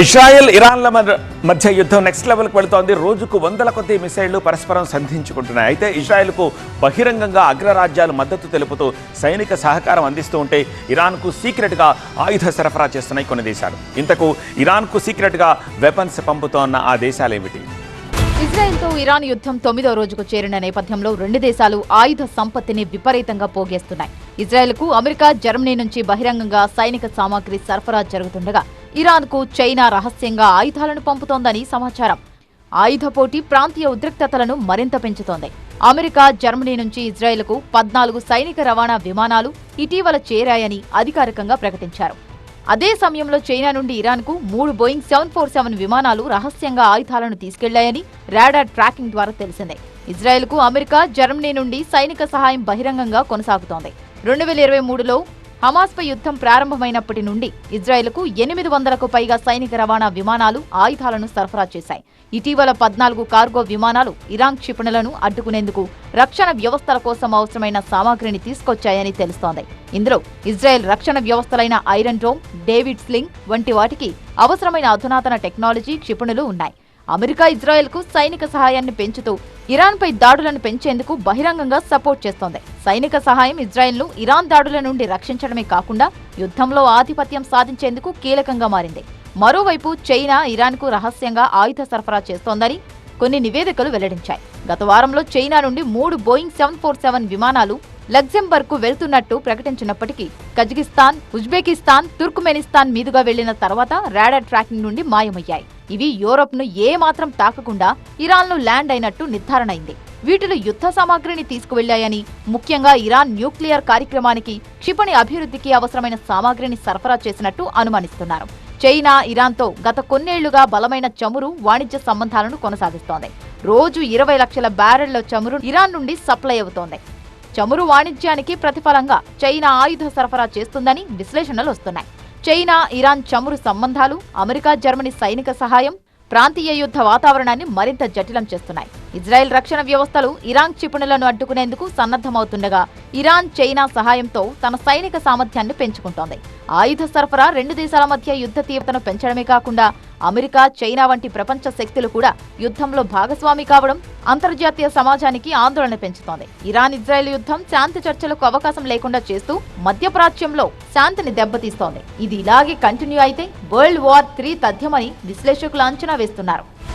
Israel ఇరాన్ల మధ్య- మధ్య యుద్ధం నెక్స్ట్ లెవెల్కి వెళుతోంది. రోజుకు వందల కొద్ది మిసైళ్ళు పరస్పరం సంధించుకుంటున్నాయి. అయితే ఇజ్రాయెల్కు బహిరంగంగా అగ్రరాజ్యాలు మద్దతు తెలుపుతూ సైనిక సహకారం అందిస్తూ ఉంటే ఇరాన్కు సీక్రెట్గా ఆయుధ సరఫరా చేస్తున్నాయి కొన్ని దేశాలు. ఇంతకు ఇరాన్కు సీక్రెట్గా వెపన్స్ పంపుతోన్న ఆ దేశాలేమిటి ఇజ్రాయెల్తో ఇరాన్ యుద్ధం తొమ్మిదో రోజుకు చేరిన నేపథ్యంలో రెండు దేశాలు ఆయుధ సంపత్తిని విపరీతంగా పోగేస్తున్నాయి. ఇజ్రాయెల్కు అమెరికా జర్మనీ నుంచి బహిరంగంగా సైనిక సామాగ్రి సరఫరా జరుగుతుండగా ఇరాన్కు చైనా రహస్యంగా ఆయుధాలను పంపుతోందని సమాచారం. ఆయుధ పోటీ ప్రాంతీయ ఉద్రిక్తతలను మరింత పెంచుతోంది. అమెరికా జర్మనీ నుంచి ఇజ్రాయెల్కు పద్నాలుగు సైనిక రవాణా విమానాలు ఇటీవల చేరాయని అధికారికంగా ప్రకటించారు. అదే సమయంలో చైనా నుండి ఇరాన్కు మూడు బోయింగ్ సెవెన్ ఫోర్ సెవెన్ విమానాలు రహస్యంగా ఆయుధాలను తీసుకెళ్ళాయని రాడార్ ట్రాకింగ్ ద్వారా తెలిసిందే. ఇజ్రాయెల్కు అమెరికా జర్మనీ నుండి సైనిక సహాయం బహిరంగంగా కొనసాగుతోంది. రెండు వేల ఇరవై మూడులో హమాస్పై యుద్ధం ప్రారంభమైనప్పటి నుండి ఇజ్రాయెల్కు ఎనిమిది వందలకు పైగా సైనిక రవాణా విమానాలు ఆయుధాలను సరఫరా చేశాయి. ఇటీవల పద్నాలుగు కార్గో విమానాలు ఇరాన్ క్షిపణులను అడ్డుకునేందుకు రక్షణ వ్యవస్థల కోసం అవసరమైన సామాగ్రిని తీసుకొచ్చాయని తెలుస్తోంది. ఇందులో ఇజ్రాయెల్ రక్షణ వ్యవస్థలైన ఐరన్ డోమ్ డేవిడ్ స్లింగ్ వంటి వాటికి అవసరమైన అధునాతన టెక్నాలజీ క్షిపణులు ఉన్నాయి. అమెరికా ఇజ్రాయెల్కు సైనిక సహాయాన్ని పెంచుతూ ఇరాన్పై దాడులను పెంచేందుకు బహిరంగంగా సపోర్ట్ చేస్తోంది. సైనిక సహాయం ఇజ్రాయెల్ను ఇరాన్ దాడుల నుండి రక్షించడమే కాకుండా యుద్ధంలో ఆధిపత్యం సాధించేందుకు కీలకంగా మారింది. మరోవైపు చైనా ఇరాన్కు రహస్యంగా ఆయుధ సరఫరా చేస్తోందని కొన్ని నివేదికలు వెల్లడించాయి. గత వారంలో చైనా నుండి మూడు బోయింగ్ సెవెన్ ఫోర్ సెవెన్ విమానాలు లగ్జెంబర్గ్కు వెళ్తున్నట్టు ప్రకటించినప్పటికీ కజకిస్తాన్ ఉజ్బెకిస్తాన్ తుర్క్మెనిస్తాన్ మీదుగా వెళ్ళిన తర్వాత రాడార్ ట్రాకింగ్ నుండి మాయమయ్యాయి. ఇవి యూరోప్ను తాకకుండా ఇరాన్ను ల్యాండ్ అయినట్టు నిర్ధారణ అయింది వీటిలో యుద్ధ సామాగ్రిని తీసుకువెళ్ళాయని ముఖ్యంగా ఇరాన్ న్యూక్లియర్ కార్యక్రమానికి క్షిపణి అభివృద్ధికి అవసరమైన సామాగ్రిని సరఫరా చేసినట్టు అనుమానిస్తున్నారు. చైనా ఇరాన్తో గత కొన్నేళ్ళుగా బలమైన చమురు వాణిజ్య సంబంధాలను కొనసాగిస్తోంది. రోజు ఇరవై లక్షల బ్యారెళ్ళ చమురు ఇరాన్ నుండి సప్లై అవుతోంది. చమురు వాణిజ్యానికి ప్రతిఫలంగా చైనా ఆయుధ సరఫరా చేస్తుందని విశ్లేషణలు వస్తున్నాయి. చైనా ఇరాన్ చమురు సంబంధాలు అమెరికా జర్మనీ సైనిక సహాయం ప్రాంతీయ యుద్ధ వాతావరణాన్ని మరింత జటిలం చేస్తున్నాయి. ఇజ్రాయెల్ రక్షణ వ్యవస్థలు ఇరాన్ క్షిపణులను అడ్డుకునేందుకు సన్నద్ధమవుతుండగా ఇరాన్ చైనా సహాయంతో తన సైనిక సామర్థ్యాన్ని పెంచుకుంటోంది. ఆయుధ సరఫరా రెండు దేశాల మధ్య యుద్ధ తీవ్రతను పెంచడమే కాకుండా అమెరికా చైనా వంటి ప్రపంచ శక్తులు కూడా యుద్ధంలో భాగస్వామి కావడం అంతర్జాతీయ సమాజానికి ఆందోళన పెంచుతోంది. ఇరాన్ ఇజ్రాయెల్ యుద్ధం శాంతి చర్చలకు అవకాశం లేకుండా చేస్తూ మధ్యప్రాచ్యంలో శాంతిని దెబ్బతీస్తోంది. ఇది ఇలాగే కంటిన్యూ అయితే వరల్డ్ వార్ త్రీ తథ్యమని విశ్లేషకులు అంచనా వేస్తున్నారు.